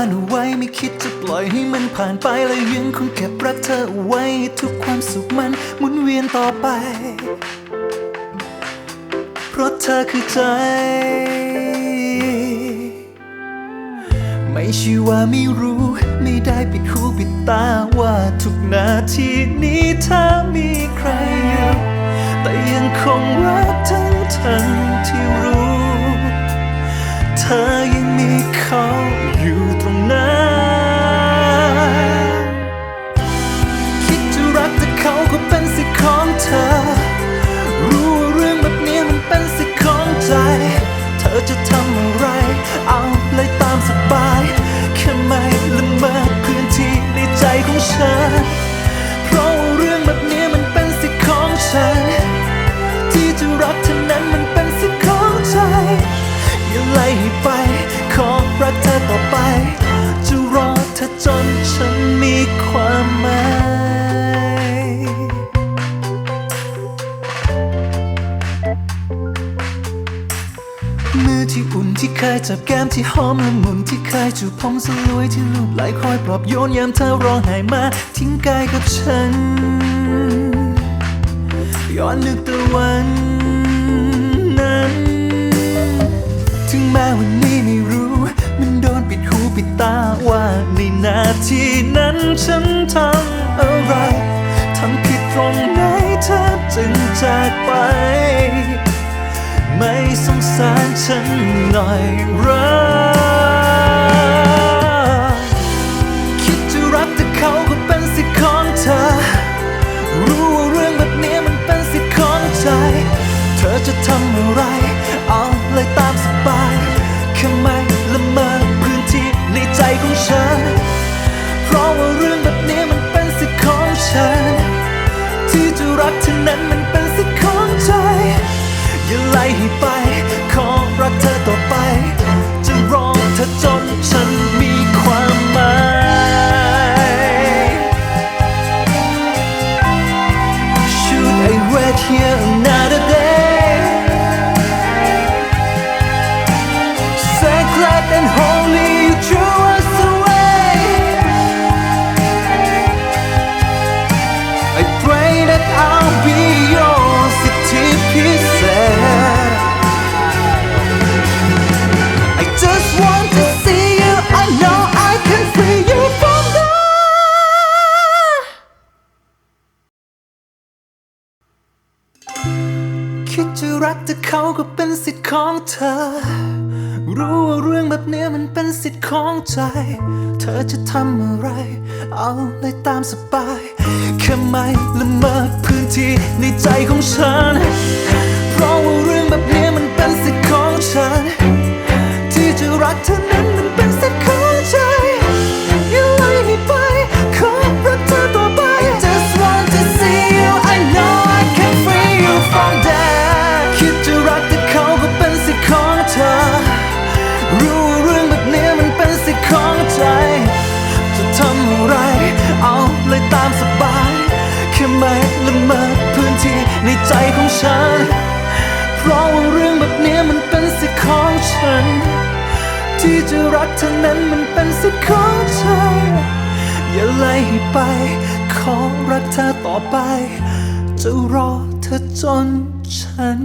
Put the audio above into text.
านเอาไว้ไม่คิดจะปล่อยให้มันผ่านไปและยังคงเก็บรักเธอเอาไว้ทุกความสุขมันหมุนเวียนต่อไป เพราะเธอคือใจ ไม่ใช่ว่าไม่รู้ ไม่ได้ปิดหูปิดตาว่าทุกนาทีนี้เธอ กเธอต่อไป จะรอเธอจนฉันมีความหมายมือที่อุ่นที่เคยจับแก้มที่หอมละมุนที่เคยจูบผมสลวยที่ลูบไหลคอยปลอบโยนยามเธอร้องไห้มาทิ้งกายกับฉัน ย้อนนึกต่วันนั้น ถึงแม้วันนี้ม่ จากไป ไม่สงสารฉันหน่อยเหรอคิดจะรักแต่เขาก็เป็นสิทธิ์ของเธอ รู้ว่าเรื่องแบบนี้มันเป็นสิทธิ์ของใจ เธอจะทำอะไร เอาเลยตามสบายแค่ไม่ละเมิดพื้นที่ในใจของฉัน เพราะว่าเรื่องแบบนี้มันเป็นสิทธิ์ของฉัน ที่จะรักเธอนั้นมัน ไล่ไป ขอรักเธอต่อไป จะรอเธอจนฉัน คิดจะรักแต่เขาก็เป็นสิทธิ์ของเธอ รู้ว่าเรื่องแบบนี้มันเป็นสิทธิ์ของใจ เธอจะทำอะไร เอาเลยตามสบาย แค่ไม่ละเมิดพื้นที่ในใจของฉัน ในใจของฉัน เพราะว่าเรื่องแบบนี้มันเป็นสิทธิ์ของฉัน ที่จะรักเธอนั้นมันเป็นสิทธิ์ของเธออย่าไล่ให้ไป ขอรักเธอต่อไป จะรอเธอจนฉัน